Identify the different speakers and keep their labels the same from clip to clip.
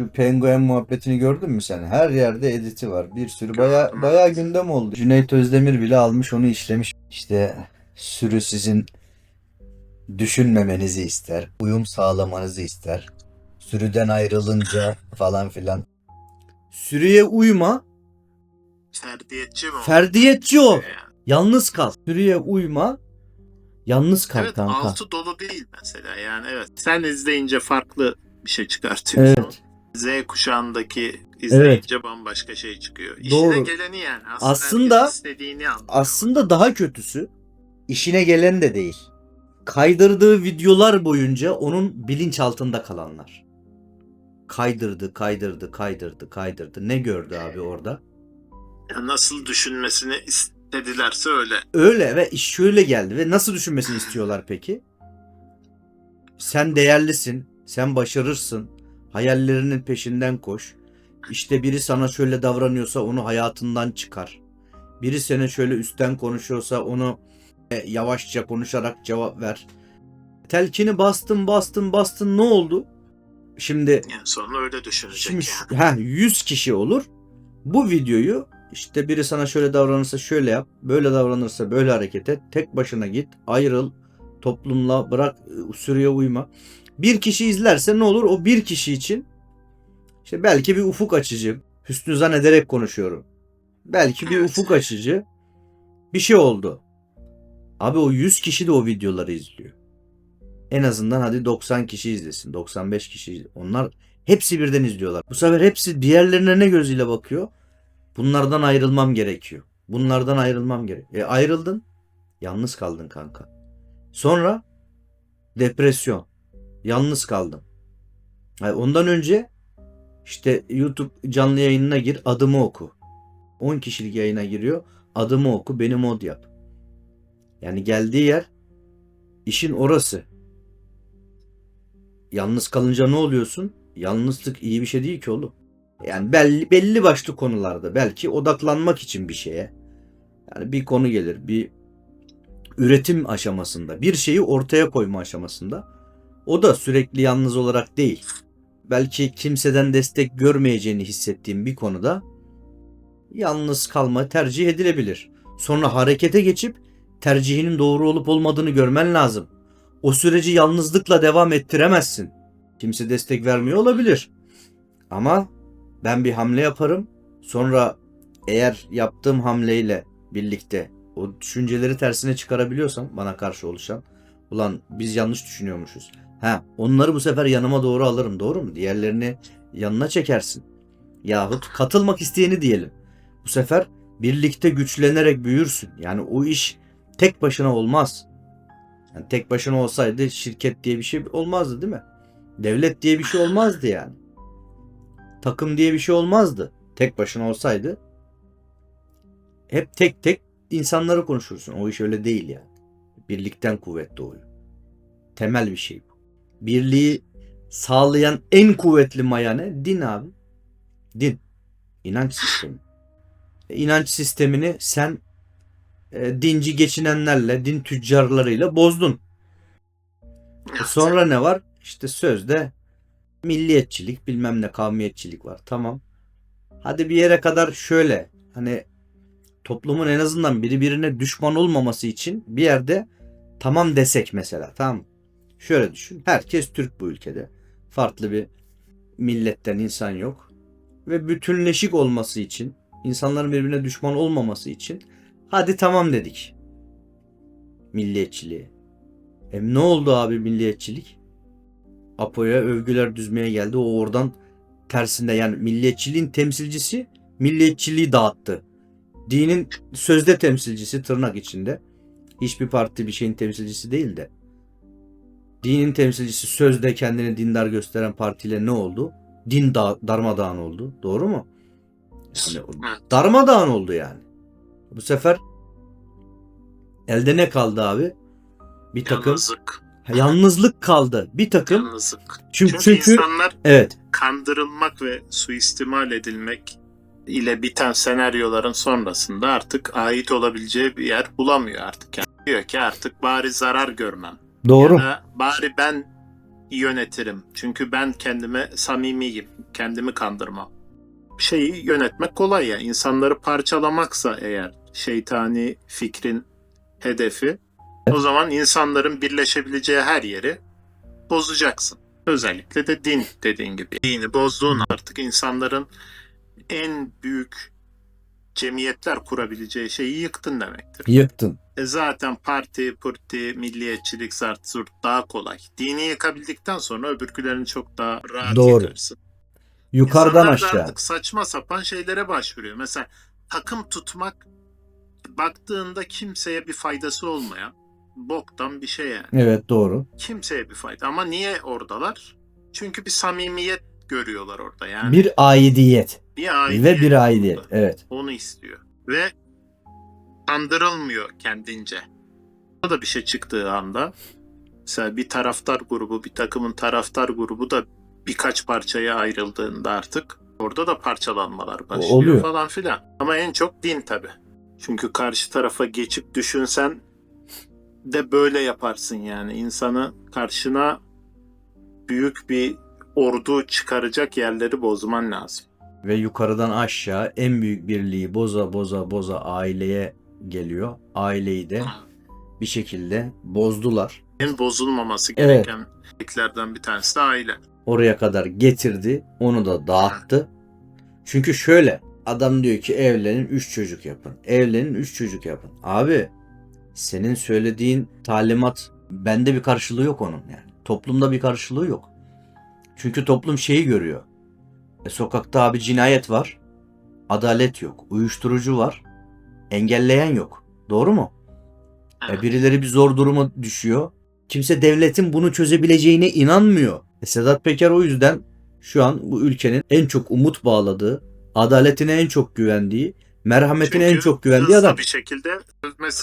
Speaker 1: Şu penguen muhabbetini gördün mü sen? Her yerde editi var. Bir sürü baya baya gündem oldu. Cüneyt Özdemir bile almış onu işlemiş. İşte sürü sizin düşünmemenizi ister. Uyum sağlamanızı ister. Sürüden ayrılınca falan filan. Sürüye uyma.
Speaker 2: Ferdiyetçi mi o?
Speaker 1: Ferdiyetçi.
Speaker 2: Yani.
Speaker 1: Yalnız kal. Sürüye uyma. Yalnız kal
Speaker 2: Evet
Speaker 1: kanka.
Speaker 2: altı dolu değil mesela yani evet. Sen izleyince farklı bir şey çıkartıyorsun.
Speaker 1: Evet.
Speaker 2: Kuşağındaki izleyince bambaşka şey çıkıyor. İşine
Speaker 1: Doğru.
Speaker 2: geleni yani. Aslında,
Speaker 1: Aslında-
Speaker 2: istediğini anlıyor.
Speaker 1: Aslında daha kötüsü işine gelen de değil. Kaydırdığı videolar boyunca onun bilinç altında kalanlar. Kaydırdı, kaydırdı, kaydırdı, kaydırdı. Ne gördü abi orada?
Speaker 2: Yani nasıl düşünmesini istedilerse öyle.
Speaker 1: Öyle ve iş şöyle geldi ve nasıl düşünmesini istiyorlar peki? Sen değerlisin, sen başarırsın, hayallerinin peşinden koş. İşte biri sana şöyle davranıyorsa onu hayatından çıkar. Biri sana şöyle üstten konuşuyorsa onu e, yavaşça konuşarak cevap ver. Telkini bastın bastın bastın ne oldu? Şimdi
Speaker 2: Yani sonra öyle düşünecek
Speaker 1: Şimdi
Speaker 2: yani.
Speaker 1: ha 100 kişi olur. Bu videoyu işte biri sana şöyle davranırsa şöyle yap, böyle davranırsa böyle hareket et, tek başına git, ayrıl, toplumla bırak, ı, sürüye uyma. Bir kişi izlerse ne olur? O bir kişi için işte belki bir ufuk açıcı, hüsnü zan ederek konuşuyorum. Belki bir ufuk açıcı bir şey oldu. Abi o 100 kişi de o videoları izliyor. En azından hadi 90 kişi izlesin, 95 kişi izlesin. Onlar hepsi birden izliyorlar. Bu sefer hepsi diğerlerine ne gözüyle bakıyor? Bunlardan ayrılmam gerekiyor. Bunlardan ayrılmam gerek. E ayrıldın. Yalnız kaldın kanka. Sonra depresyon. Yalnız kaldın. Yani ondan önce işte YouTube canlı yayınına gir, adımı oku. 10 kişilik yayına giriyor. Adımı oku, beni mod yap. Yani geldiği yer işin orası. Yalnız kalınca ne oluyorsun? Yalnızlık iyi bir şey değil ki oğlum. Yani belli, belli başlı konularda belki odaklanmak için bir şeye. Yani bir konu gelir, bir üretim aşamasında, bir şeyi ortaya koyma aşamasında. O da sürekli yalnız olarak değil. Belki kimseden destek görmeyeceğini hissettiğim bir konuda yalnız kalma tercih edilebilir. Sonra harekete geçip tercihinin doğru olup olmadığını görmen lazım. O süreci yalnızlıkla devam ettiremezsin. Kimse destek vermiyor olabilir. Ama ben bir hamle yaparım. Sonra eğer yaptığım hamleyle birlikte o düşünceleri tersine çıkarabiliyorsam bana karşı oluşan ulan biz yanlış düşünüyormuşuz. Ha, onları bu sefer yanıma doğru alırım. Doğru mu? Diğerlerini yanına çekersin. Yahut katılmak isteyeni diyelim. Bu sefer birlikte güçlenerek büyürsün. Yani o iş tek başına olmaz. Yani tek başına olsaydı şirket diye bir şey olmazdı değil mi? Devlet diye bir şey olmazdı yani. Takım diye bir şey olmazdı. Tek başına olsaydı hep tek tek insanları konuşursun. O iş öyle değil yani. Birlikten kuvvet doğuyor. Temel bir şey. Birliği sağlayan en kuvvetli maya ne? Din abi. Din. İnanç sistemi. E, İnanç sistemini sen e, dinci geçinenlerle, din tüccarlarıyla bozdun. E, Sonra ne var? İşte sözde milliyetçilik bilmem ne kavmiyetçilik var. Tamam. Hadi bir yere kadar şöyle hani toplumun en azından biri birine düşman olmaması için bir yerde tamam desek mesela tamam? Şöyle düşün. Herkes Türk bu ülkede. Farklı bir milletten insan yok. Ve bütünleşik olması için insanların birbirine düşman olmaması için hadi tamam dedik. Milliyetçiliğe. E ne oldu abi milliyetçilik? Apo'ya övgüler düzmeye geldi. O oradan tersinde yani milliyetçiliğin temsilcisi milliyetçiliği dağıttı. Dinin sözde temsilcisi tırnak içinde. Hiçbir parti bir şeyin temsilcisi değil de. Dinin temsilcisi sözde kendini dindar gösteren partiyle ne oldu? Din da darmadağın oldu. Doğru mu? Yani darmadağın oldu yani. Bu sefer elde ne kaldı abi? Bir takım
Speaker 2: Yalnızlık.
Speaker 1: yalnızlık kaldı. Bir takım
Speaker 2: Yalnızlık.
Speaker 1: çünkü,
Speaker 2: Çünkü,
Speaker 1: çünkü
Speaker 2: insanlar
Speaker 1: evet
Speaker 2: kandırılmak ve suistimal edilmek ile biten senaryoların sonrasında artık ait olabileceği bir yer bulamıyor artık. Yani diyor ki artık bari zarar görmem.
Speaker 1: Doğru.
Speaker 2: Ya da bari ben yönetirim. Çünkü ben kendime samimiyim. Kendimi kandırmam. Şeyi yönetmek kolay ya. İnsanları parçalamaksa eğer şeytani fikrin hedefi o zaman insanların birleşebileceği her yeri bozacaksın. Özellikle de din dediğin gibi. Dini bozduğun artık insanların en büyük cemiyetler kurabileceği şeyi yıktın demektir.
Speaker 1: Yıktın.
Speaker 2: E zaten parti, pırti, milliyetçilik, zart zurt daha kolay. Dini yıkabildikten sonra öbürkülerini çok daha rahat
Speaker 1: Doğru.
Speaker 2: yıkarsın.
Speaker 1: Yukarıdan
Speaker 2: İnsanlar
Speaker 1: aşağı.
Speaker 2: artık saçma sapan şeylere başvuruyor. Mesela takım tutmak baktığında kimseye bir faydası olmayan boktan bir şey yani.
Speaker 1: Evet doğru.
Speaker 2: Kimseye bir fayda. Ama niye oradalar? Çünkü bir samimiyet görüyorlar orada yani.
Speaker 1: Bir aidiyet.
Speaker 2: bir aidiyet
Speaker 1: Ve bir
Speaker 2: orada.
Speaker 1: aidiyet. Evet.
Speaker 2: Onu istiyor. Ve kandırılmıyor kendince. O da bir şey çıktığı anda mesela bir taraftar grubu, bir takımın taraftar grubu da birkaç parçaya ayrıldığında artık orada da parçalanmalar başlıyor
Speaker 1: oluyor.
Speaker 2: falan filan. Ama en çok din tabi. Çünkü karşı tarafa geçip düşünsen de böyle yaparsın yani. insanı karşına büyük bir ordu çıkaracak yerleri bozman lazım.
Speaker 1: Ve yukarıdan aşağı en büyük birliği boza boza boza aileye geliyor. Aileyi de bir şekilde bozdular.
Speaker 2: en bozulmaması
Speaker 1: Evet.
Speaker 2: gereken şeylerden bir tanesi de aile.
Speaker 1: Oraya kadar getirdi. Onu da dağıttı. Çünkü şöyle adam diyor ki evlenin 3 çocuk yapın. Evlenin 3 çocuk yapın. Abi senin söylediğin talimat bende bir karşılığı yok onun yani. Toplumda bir karşılığı yok. Çünkü toplum şeyi görüyor. E, sokakta abi cinayet var. Adalet yok. Uyuşturucu var. Engelleyen yok. Doğru mu? E, birileri bir zor duruma düşüyor. Kimse devletin bunu çözebileceğine inanmıyor. E, Sedat Peker o yüzden şu an bu ülkenin en çok umut bağladığı, adaletine en çok güvendiği, merhametine en
Speaker 2: Çünkü
Speaker 1: çok güvendiği
Speaker 2: hızlı
Speaker 1: adam.
Speaker 2: bir şekilde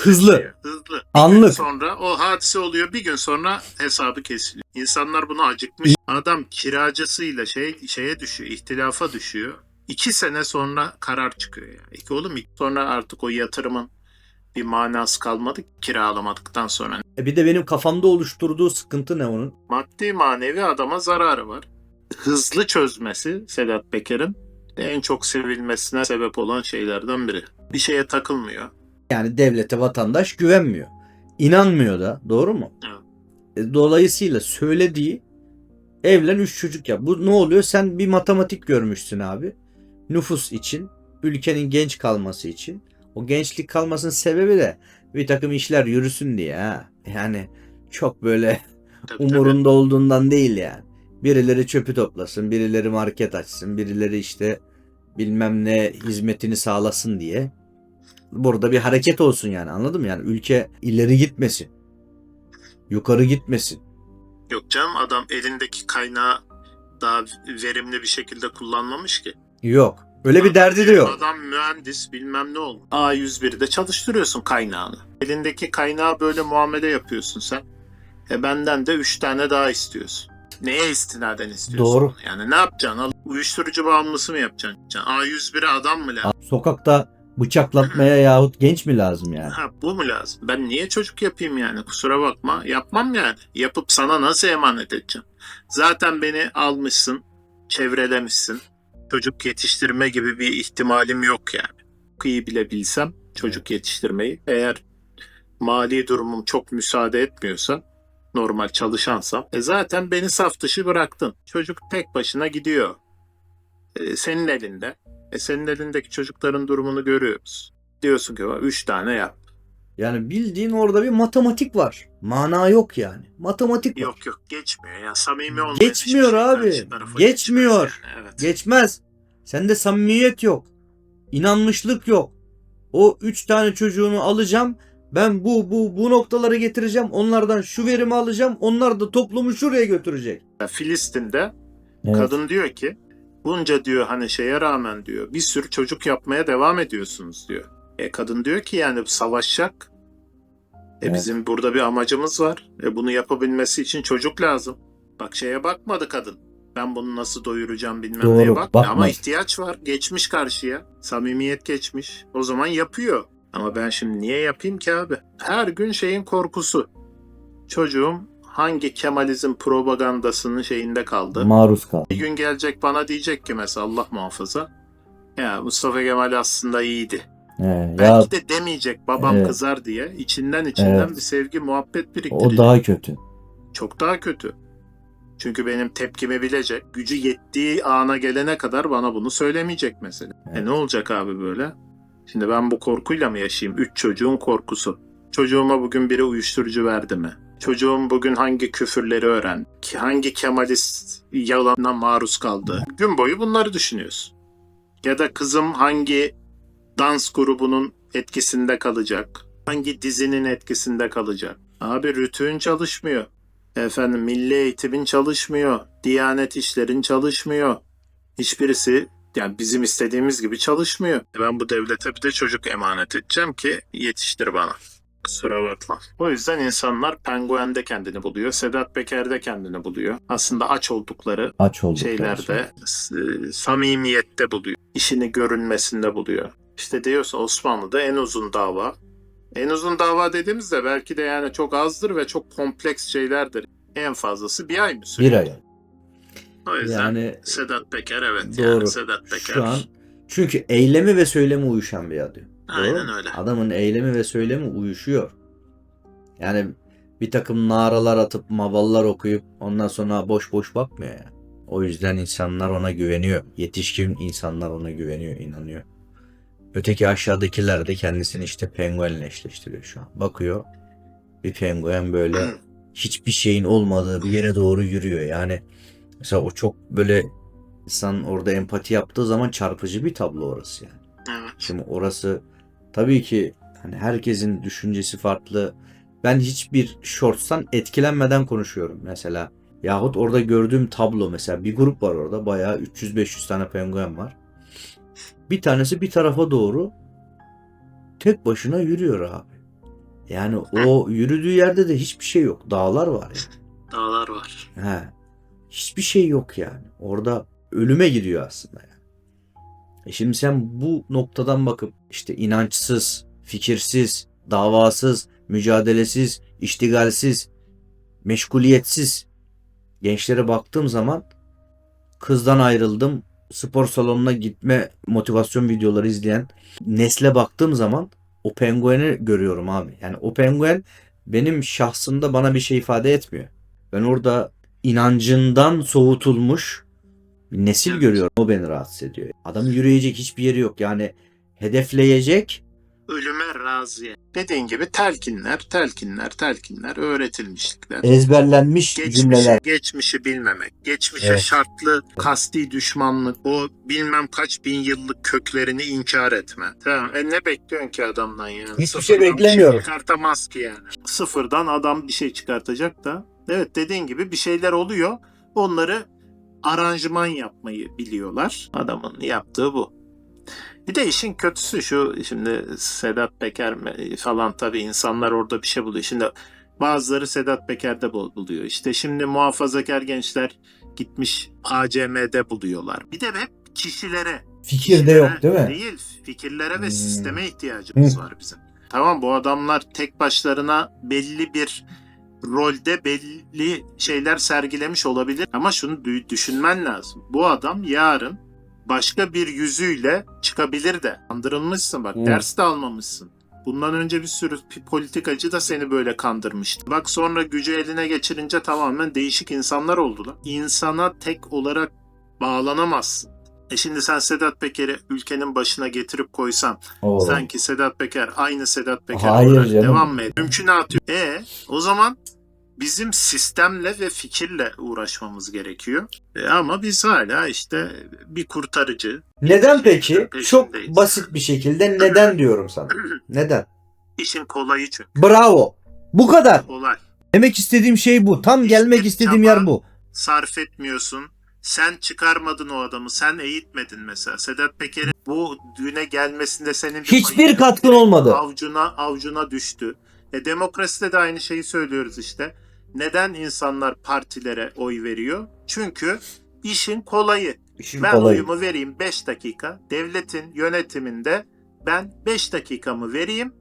Speaker 1: Hızlı.
Speaker 2: şey, hızlı. Bir
Speaker 1: Anlık.
Speaker 2: gün sonra o hadise oluyor. Bir gün sonra hesabı kesiliyor. İnsanlar buna acıkmış. Adam kiracısıyla şey şeye düşüyor, ihtilafa düşüyor. İki sene sonra karar çıkıyor ya. İki oğlum sonra artık o yatırımın bir manası kalmadı kiralamadıktan sonra.
Speaker 1: E, bir de benim kafamda oluşturduğu sıkıntı ne onun?
Speaker 2: Maddi manevi adama zararı var. Hızlı çözmesi Sedat Peker'in en çok sevilmesine sebep olan şeylerden biri. Bir şeye takılmıyor.
Speaker 1: Yani devlete vatandaş güvenmiyor. İnanmıyor da. Doğru mu?
Speaker 2: Evet.
Speaker 1: E, Dolayısıyla söylediği evlen 3 çocuk yap. Bu ne oluyor? Sen bir matematik görmüşsün abi. Nüfus için, ülkenin genç kalması için. O gençlik kalmasının sebebi de bir takım işler yürüsün diye ha. Yani çok böyle
Speaker 2: Tabii,
Speaker 1: umurunda olduğundan değil yani. Birileri çöpü toplasın, birileri market açsın, birileri işte bilmem ne hizmetini sağlasın diye. Burada bir hareket olsun yani anladın mı? Yani ülke ileri gitmesin. Yukarı gitmesin.
Speaker 2: Yok canım adam elindeki kaynağı daha verimli bir şekilde kullanmamış ki.
Speaker 1: Yok. Öyle bir derdi de yok.
Speaker 2: Adam mühendis bilmem ne olmuş. A101'de çalıştırıyorsun kaynağını. Elindeki kaynağı böyle muamele yapıyorsun sen. E benden de 3 tane daha istiyorsun. Neye istinaden istiyorsun?
Speaker 1: Doğru.
Speaker 2: Yani ne yapacaksın? Al- Uyuşturucu bağımlısı mı yapacaksın? A101'e adam mı lazım?
Speaker 1: Sokakta bıçaklatmaya yahut genç mi lazım yani?
Speaker 2: Ha, bu mu lazım? Ben niye çocuk yapayım yani? Kusura bakma. Yapmam yani. Yapıp sana nasıl emanet edeceğim? Zaten beni almışsın, çevrelemişsin. Çocuk yetiştirme gibi bir ihtimalim yok yani. Çok iyi bile bilsem çocuk yetiştirmeyi. Eğer mali durumum çok müsaade etmiyorsa, normal çalışansam, e zaten beni saf dışı bıraktın. Çocuk tek başına gidiyor. E, senin elinde. E senin elindeki çocukların durumunu görüyoruz. Diyorsun ki üç tane yap.
Speaker 1: Yani bildiğin orada bir matematik var. Mana yok yani. Matematik var.
Speaker 2: Yok yok geçmiyor ya samimi olmayan
Speaker 1: Geçmiyor abi. Geçmiyor.
Speaker 2: geçmez yani, Evet.
Speaker 1: Geçmez. Sende samimiyet yok. İnanmışlık yok. O üç tane çocuğunu alacağım. Ben bu bu bu noktalara getireceğim. Onlardan şu verimi alacağım. Onlar da toplumu şuraya götürecek.
Speaker 2: Filistin'de kadın diyor ki bunca diyor hani şeye rağmen diyor bir sürü çocuk yapmaya devam ediyorsunuz diyor. E kadın diyor ki yani savaşacak. E
Speaker 1: Evet.
Speaker 2: bizim burada bir amacımız var. E bunu yapabilmesi için çocuk lazım. Bak şeye bakmadı kadın. Ben bunu nasıl doyuracağım bilmem
Speaker 1: Doğru,
Speaker 2: neye bak.
Speaker 1: bakmaz.
Speaker 2: Ama ihtiyaç var. Geçmiş karşıya. Samimiyet geçmiş. O zaman yapıyor. Ama ben şimdi niye yapayım ki abi? Her gün şeyin korkusu. Çocuğum hangi Kemalizm propagandasının şeyinde kaldı?
Speaker 1: Maruz kal.
Speaker 2: Bir gün gelecek bana diyecek ki mesela Allah muhafaza. Ya Mustafa Kemal aslında iyiydi.
Speaker 1: He, ya
Speaker 2: Belki de demeyecek babam
Speaker 1: Evet.
Speaker 2: kızar diye. içinden içinden
Speaker 1: Evet.
Speaker 2: bir sevgi muhabbet biriktirecek.
Speaker 1: o daha kötü.
Speaker 2: Çok daha kötü. Çünkü benim tepkimi bilecek. Gücü yettiği ana gelene kadar bana bunu söylemeyecek mesela.
Speaker 1: Evet.
Speaker 2: E ne olacak abi böyle? Şimdi ben bu korkuyla mı yaşayayım? Üç çocuğun korkusu. Çocuğuma bugün biri uyuşturucu verdi mi? Çocuğum bugün hangi küfürleri öğrendi? Ki Hangi Kemalist yalana maruz kaldı? Gün boyu bunları düşünüyorsun. Ya da kızım hangi dans grubunun etkisinde kalacak? Hangi dizinin etkisinde kalacak? Abi rütün çalışmıyor. Efendim milli eğitimin çalışmıyor. Diyanet işlerin çalışmıyor. Hiçbirisi yani bizim istediğimiz gibi çalışmıyor. Ben bu devlete bir de çocuk emanet edeceğim ki yetiştir bana. Kusura bakma. O yüzden insanlar Penguen'de kendini buluyor. Sedat Peker'de kendini buluyor. Aslında aç oldukları
Speaker 1: Aç olduk.
Speaker 2: şeylerde s- samimiyette buluyor. İşini görünmesinde buluyor. İşte diyorsa Osmanlı'da en uzun dava. En uzun dava dediğimizde belki de yani çok azdır ve çok kompleks şeylerdir. En fazlası bir ay mı sürüyor?
Speaker 1: Bir ay.
Speaker 2: O yüzden
Speaker 1: Yani
Speaker 2: Sedat Peker evet
Speaker 1: Doğru.
Speaker 2: yani Sedat Peker.
Speaker 1: şu an çünkü eylemi ve söylemi uyuşan bir adam.
Speaker 2: Aynen
Speaker 1: Doğru
Speaker 2: öyle.
Speaker 1: Adamın eylemi ve söylemi uyuşuyor. Yani bir takım naralar atıp mavallar okuyup ondan sonra boş boş bakmıyor ya. O yüzden insanlar ona güveniyor. Yetişkin insanlar ona güveniyor, inanıyor. Öteki aşağıdakiler de kendisini işte penguenle eşleştiriyor şu an. Bakıyor bir penguen böyle hiçbir şeyin olmadığı bir yere doğru yürüyor. Yani mesela o çok böyle insan orada empati yaptığı zaman çarpıcı bir tablo orası yani.
Speaker 2: Evet.
Speaker 1: Şimdi orası tabii ki hani herkesin düşüncesi farklı. Ben hiçbir shorts'tan etkilenmeden konuşuyorum mesela. Yahut orada gördüğüm tablo mesela bir grup var orada bayağı 300-500 tane penguen var. Bir tanesi bir tarafa doğru tek başına yürüyor abi. Yani o yürüdüğü yerde de hiçbir şey yok. Dağlar var yani.
Speaker 2: Dağlar var.
Speaker 1: He. Hiçbir şey yok yani. Orada ölüme gidiyor aslında yani. E şimdi sen bu noktadan bakıp işte inançsız, fikirsiz, davasız, mücadelesiz, iştigalsiz, meşguliyetsiz gençlere baktığım zaman kızdan ayrıldım, spor salonuna gitme motivasyon videoları izleyen nesle baktığım zaman o pengueni görüyorum abi. Yani o penguen benim şahsımda bana bir şey ifade etmiyor. Ben orada inancından soğutulmuş bir nesil görüyorum. O beni rahatsız ediyor. Adam yürüyecek hiçbir yeri yok. Yani hedefleyecek
Speaker 2: Ölüme razı. Dediğin gibi telkinler, telkinler, telkinler, öğretilmişlikler.
Speaker 1: ezberlenmiş
Speaker 2: Geçmişi,
Speaker 1: cümleler.
Speaker 2: geçmişi bilmemek, geçmişe
Speaker 1: Evet.
Speaker 2: şartlı kasti düşmanlık, o bilmem kaç bin yıllık köklerini inkar etme. Tamam. E ne bekliyorsun ki adamdan yani?
Speaker 1: Hiçbir
Speaker 2: Sıfırdan
Speaker 1: şey beklemiyorum.
Speaker 2: Bir şey çıkartamaz ki yani. Sıfırdan adam bir şey çıkartacak da. Evet dediğin gibi bir şeyler oluyor. Onları aranjman yapmayı biliyorlar. Adamın yaptığı bu. Bir de işin kötüsü şu şimdi Sedat Peker falan tabii insanlar orada bir şey buluyor. Şimdi bazıları Sedat Peker'de bul- buluyor. İşte şimdi muhafazakar gençler gitmiş ACM'de buluyorlar. Bir de hep kişilere.
Speaker 1: Fikir de yok değil mi?
Speaker 2: Değil. Fikirlere ve
Speaker 1: Hmm.
Speaker 2: sisteme ihtiyacımız
Speaker 1: Hı.
Speaker 2: var bizim. Tamam bu adamlar tek başlarına belli bir rolde belli şeyler sergilemiş olabilir ama şunu dü- düşünmen lazım. Bu adam yarın başka bir yüzüyle çıkabilir de. Kandırılmışsın bak
Speaker 1: Hı.
Speaker 2: ders de almamışsın. Bundan önce bir sürü politikacı da seni böyle kandırmıştı. Bak sonra gücü eline geçirince tamamen değişik insanlar oldular. İnsana tek olarak bağlanamazsın. E şimdi sen Sedat Peker'i ülkenin başına getirip koysan
Speaker 1: Oğlum.
Speaker 2: sanki Sedat Peker aynı Sedat Peker
Speaker 1: Hayır
Speaker 2: olarak
Speaker 1: canım.
Speaker 2: devam mı ediyor? Mümkünatı. E o zaman bizim sistemle ve fikirle uğraşmamız gerekiyor. E, ama biz hala işte bir kurtarıcı,
Speaker 1: Neden peki? Çok basit bir şekilde neden diyorum sana. Neden?
Speaker 2: işin kolayı çünkü.
Speaker 1: Bravo. Bu kadar.
Speaker 2: Kolay.
Speaker 1: Demek istediğim şey bu. Tam gelmek
Speaker 2: İşte
Speaker 1: istediğim
Speaker 2: çaba-
Speaker 1: yer bu.
Speaker 2: Sarf etmiyorsun. Sen çıkarmadın o adamı. Sen eğitmedin mesela. Sedat Peker'in bu düğüne gelmesinde senin bir
Speaker 1: Hiçbir katkın olmadı.
Speaker 2: Avcuna avcuna düştü. E demokraside de aynı şeyi söylüyoruz işte. Neden insanlar partilere oy veriyor? Çünkü işin kolayı.
Speaker 1: İşin
Speaker 2: Ben
Speaker 1: kolayı.
Speaker 2: oyumu vereyim 5 dakika. Devletin yönetiminde ben 5 dakikamı vereyim.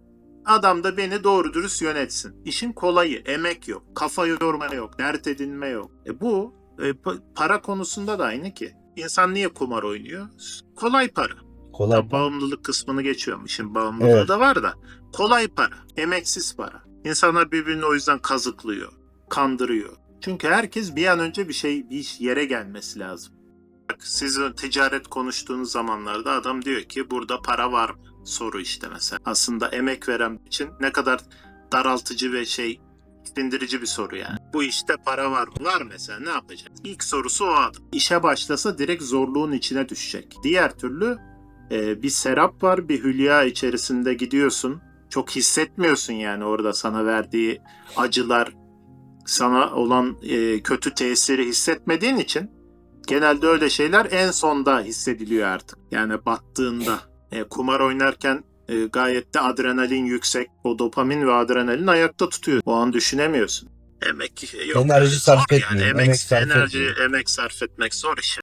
Speaker 2: Adam da beni doğru dürüst yönetsin. İşin kolayı, emek yok, kafa yorma yok, dert edinme yok. E bu e, pa- para konusunda da aynı ki. İnsan niye kumar oynuyor? Kolay para.
Speaker 3: Kolay.
Speaker 2: Ya bağımlılık kısmını geçiyorum. İşin bağımlılığı
Speaker 3: Evet.
Speaker 2: da var da. Kolay para, emeksiz para. İnsanlar birbirini o yüzden kazıklıyor, kandırıyor. Çünkü herkes bir an önce bir şey, bir yere gelmesi lazım. Bak sizin ticaret konuştuğunuz zamanlarda adam diyor ki burada para var mı? Soru işte mesela. Aslında emek veren için ne kadar daraltıcı ve şey sindirici bir soru yani. Bu işte para var mı? Var mesela ne yapacak? İlk sorusu o adam. İşe başlasa direkt zorluğun içine düşecek. Diğer türlü e, bir serap var, bir hülya içerisinde gidiyorsun. Çok hissetmiyorsun yani orada sana verdiği acılar, sana olan e, kötü tesiri hissetmediğin için genelde öyle şeyler en sonda hissediliyor artık. Yani battığında. E, kumar oynarken e, gayet de adrenalin yüksek. O dopamin ve adrenalin ayakta tutuyor. O an düşünemiyorsun. Emek yok.
Speaker 3: Enerji
Speaker 2: Zor
Speaker 3: sarf
Speaker 2: yani.
Speaker 3: etmiyor,
Speaker 2: Emek,
Speaker 3: emek sarf
Speaker 2: enerji,
Speaker 3: etmiyor.
Speaker 2: emek sarf etmek zor iş.